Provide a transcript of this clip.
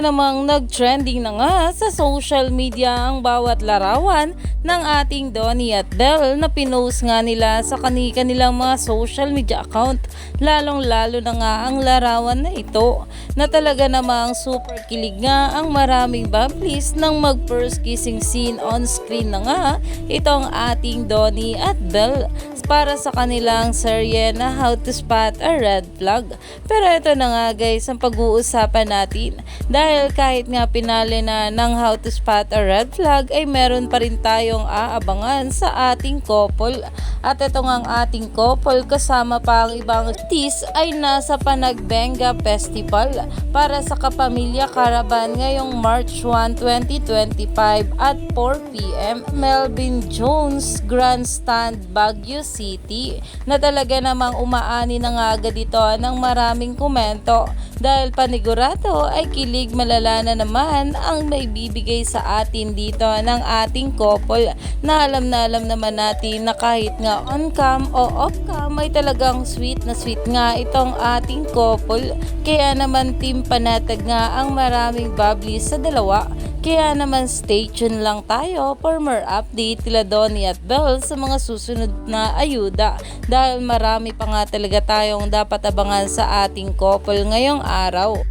namang nag-trending na nga sa social media ang bawat larawan ng ating Donnie at Belle na pinost nga nila sa kani kanilang mga social media account. Lalong lalo na nga ang larawan na ito na talaga namang super kilig nga ang maraming bubblies nang mag first kissing scene on screen na nga itong ating Donnie at Belle para sa kanilang serye na How to Spot a Red Flag. Pero ito na nga guys ang pag-uusapan natin dahil kahit nga pinali na ng How to Spot a Red Flag ay meron pa rin tayong aabangan sa ating couple. At ito nga ang ating couple kasama pa ang ibang artist ay nasa Panagbenga Festival para sa Kapamilya Caravan ngayong March 1, 2025 at 4pm Melvin Jones Grandstand Baguio City na talaga namang umaani na nga agad ito ng maraming komento. Dahil panigurado ay kilig malala na naman ang may bibigay sa atin dito ng ating couple. Na alam na alam naman natin na kahit nga on cam o off cam ay talagang sweet na sweet nga itong ating couple. Kaya naman team panatag nga ang maraming bubbly sa dalawa kaya naman stay tuned lang tayo for more update tila Donnie at Belle sa mga susunod na ayuda dahil marami pa nga talaga tayong dapat abangan sa ating couple ngayong araw.